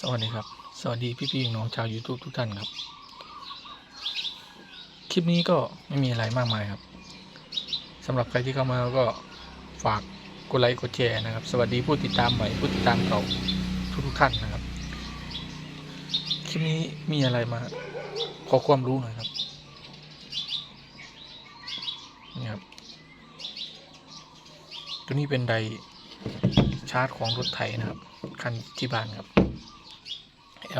สวัสดีครับ สวัสดีพี่ๆน้องชาว YouTube ทุกท่านครับ คลิปนี้ก็ไม่มีอะไรมากมายครับสำหรับใครที่เข้ามาก็ฝากกดไลค์กดแชร์นะครับ สวัสดีผู้ติดตามใหม่ผู้ติดตามเก่าทุกๆท่านนะครับ คลิปนี้มีอะไรมา ขอความรู้หน่อยครับนี่ครับตัวนี้เป็นไดชาร์จของรถไถนะครับ คันที่บ้านครับ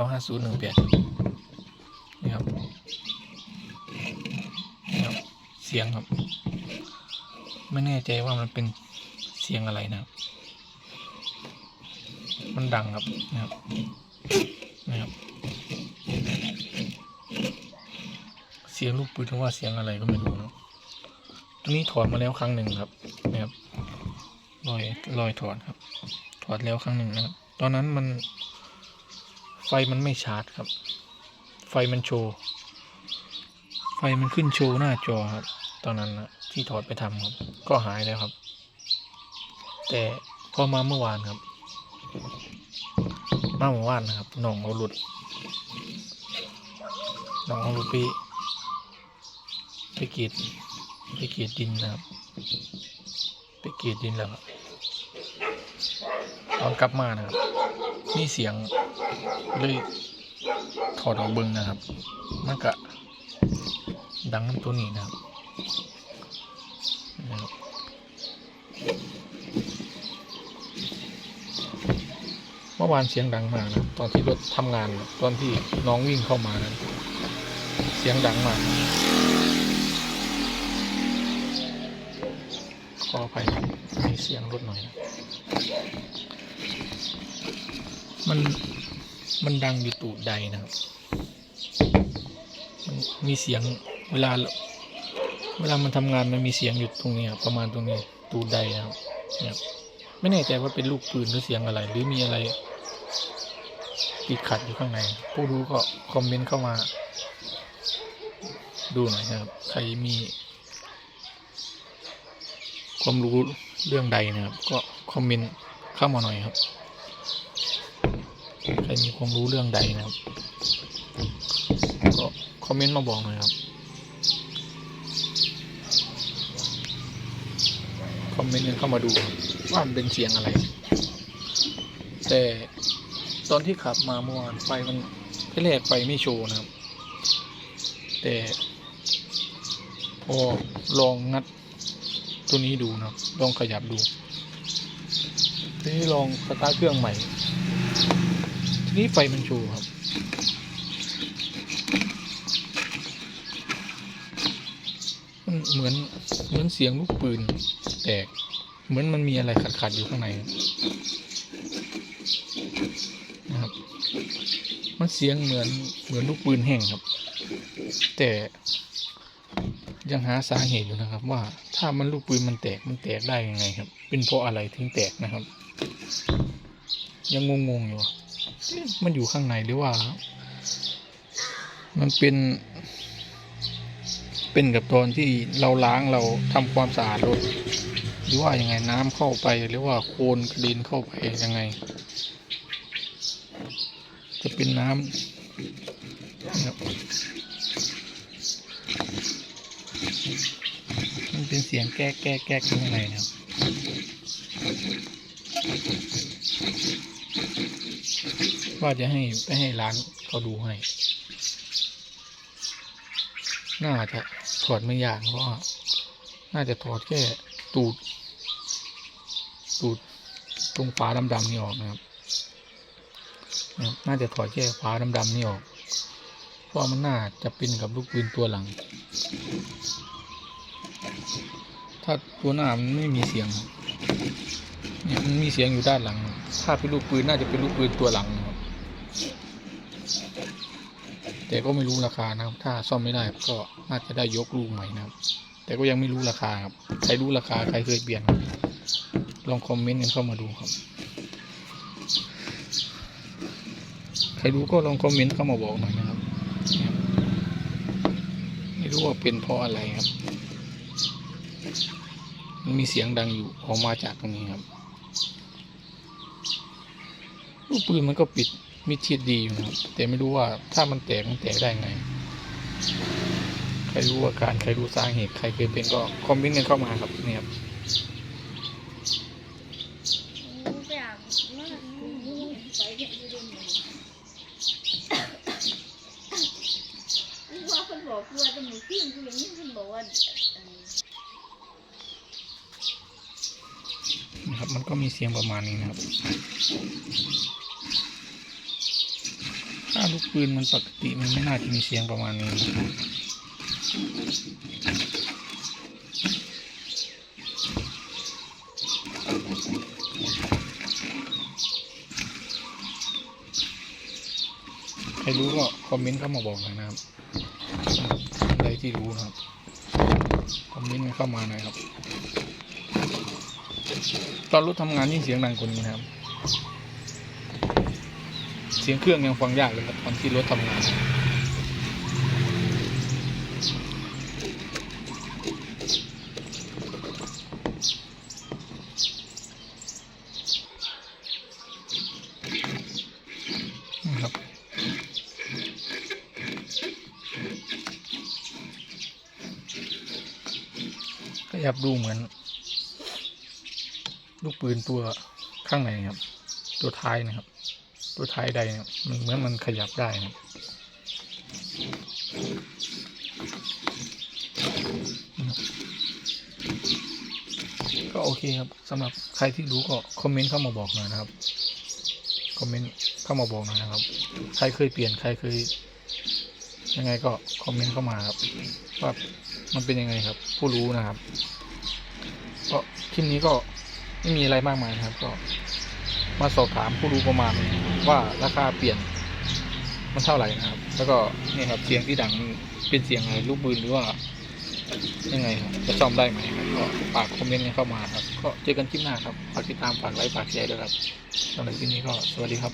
L ห้าศูนย์หนึ่งแปดนี่ครับนี่ครับ เสียงครับ ไม่แน่ใจว่ามันเป็นเสียงอะไรนะครับ มันดังครับนะครับนะครับ เสียงลูกปืนว่าเสียงอะไรก็ไม่รู้นะตัวนี้ถอดมาแล้วครั้งหนึ่งครับนะครับรอยรอยถอดครับ ถอดแล้วครั้งหนึ่งนะครับ ตอนนั้นมัน ไฟมันไม่ชาร์จครับ ไฟมันโชว์ ไฟมันขึ้นโชว์หน้าจอครับ ตอนนั้นนะที่ถอดไปทำครับ ก็หายแล้วครับ แต่พอมาเมื่อวานครับ มาเมื่อวานนะครับน้องเอาหลุดน้องเอาหลุดไปไปกรีดไปกรีดดินนะครับ ไปกรีดดินแล้วครับตอนกลับมานะครับ มีเสียง เลยถอดออกเบิ้งนะครับ มันก็ดังตัวนี้นะครับเมื่อวานเสียงดังมากนะตอนที่รถทำงานตอนที่น้องวิ่งเข้ามานะเสียงดังมากขออภัยมีเสียงรถหน่อยนะมัน มันดังอยู่ตูดใดนะครับ มันมีเสียงเวลา เวลามันทำงานมันมีเสียงอยู่ตรงนี้ครับประมาณตรงนี้ตูดใดนะครับเนี่ยไม่แน่ใจว่าเป็นลูกปืนหรือเสียงอะไร หรือมีอะไรติดขัดอยู่ข้างใน ผู้รู้ก็คอมเมนต์เข้ามา ดูหน่อยนะครับ ใครมี ความรู้เรื่องใดนะครับ ก็คอมเมนต์เข้ามาหน่อยครับ ครมีความรู้เรื่องใดนะครับ ก็คอมเมนต์มาบอกหน่อยครับ คอมเมนต์กันเข้ามาดูว่ามันเป็นเสียงอะไร แต่ตอนที่ขับมาเมื่อวานไฟมันที่แรกไฟไม่โชว์นะครับ แต่พอลองงัดตัวนี้ดูนะลองขยับดูทีนี้ลองสตาร์ทเครื่องใหม่ นี้ไฟมันชูครับ มันเหมือนเหมือนเสียงลูกปืนแตก เหมือนมันมีอะไรขัดๆอยู่ข้างในนะครับ มันเสียงเหมือนเหมือนลูกปืนแห้งครับ แต่ยังหาสาเหตุอยู่นะครับ ว่าถ้ามันลูกปืนมันแตกมันแตกได้ยังไงครับ เป็นเพราะอะไรถึงแตกนะครับ ยังงงๆอยู่ มันอยู่ข้างในหรือว่า มันเป็น เป็นกับตอนที่เราล้างเราทำความสะอาดรถหรือว่ายังไงน้ำเข้าไปหรือว่าโคลนกระด็นเข้าไปยังไง จะเป็นน้ำนะครับมันเป็นเสียงแก้แก้แก้ข้างในนะครับ ว่าจะให้ไปให้ร้านเขาดูให้ น่าจะถอดไม่ยากเพราะน่าจะถอดแค่ตูด ตูดตรงฝาดำๆนี่ออกนะครับนะครับ น่าจะถอดแค่ฝาดำๆนี่ออก เพราะมันน่าจะเป็นกับลูกปืนตัวหลัง ถ้าตัวหน้ามันไม่มีเสียงครับ เนี่ยมันมีเสียงอยู่ด้านหลัง ถ้าเป็นลูกปืนน่าจะเป็นลูกปืนตัวหลังครับแต่ก็ไม่รู้ราคานะครับ ถ้าซ่อมไม่ได้ก็น่าจะได้ยกลูกใหม่นะครับ แต่ก็ยังไม่รู้ราคาครับ ใครรู้ราคาใครเคยเปลี่ยนครับลองคอมเมนต์กันเข้ามาดูครับ ใครรู้ก็ลองคอมเมนต์เข้ามาบอกหน่อยนะครับ ไม่รู้ว่าเป็นเพราะอะไรครับ มันมีเสียงดังอยู่ออกมาจากตรงนี้ครับ ลูกปืนมันก็ปิดมิดชิดดีอยู่นะแต่ไม่รู้ว่าถ้ามันแตกมันแตกได้ไง ใครรู้อาการใครรู้สาเหตุใครเคยเป็นก็คอมเมนต์กันเข้ามาครับเนี่ยครับบน้ำไปเห็นอกว่าจะมีพี่ผู้หญิงคนบอกว่านะครับมันก็มีเสียงประมาณนี้นะครับ ลูกปืนมันปกติมันไม่น่าจะมีเสียงประมาณนี้ใครรู้ก็คอมเมนต์เข้ามาบอกหน่อยนะครับใครที่รู้นะครับ คอมเมนต์เข้ามาหน่อยครับ ตอนรถทำงานยิ่งเสียงดังกว่านี้นะครับ สียงเครื่องยังฟังยากเลยครับตอนที่รถทำงานครับขยับดูเหมือน ลูกปืนตัวข้างในครับ ตัวท้ายนะครับ ตัวท้ายใดเนี่ยมันเหมือนมันขยับได้นะก็โอเคครับสำหรับใครที่รู้ก็คอมเมนต์เข้ามาบอกหน่อยนะครับคอมเมนต์เข้ามาบอกหน่อยนะครับ ใครเคยเปลี่ยนใครเคย ยังไงก็คอมเมนต์เข้ามาครับว่ามันเป็นยังไงครับ ผู้รู้นะครับก็คลิปนี้ก็ไม่มีอะไรมากมายนะครับก็ มาสอบถามผู้รู้ประมาณว่าราคาเปลี่ยนมันเท่าไหร่นะครับ แล้วก็นี่ครับเสียงที่ดังเป็นเสียงอะไรลูกปืนหรือว่ายังไงครับจะซ่อมได้ไหมก็ฝากคอมเมนต์กันเข้ามาครับ ก็เจอกันคลิปหน้าครับฝากติดตามฝากไลค์ฝากแชร์ด้วยครับสำหรับคลิปนี้ก็สวัสดีครับ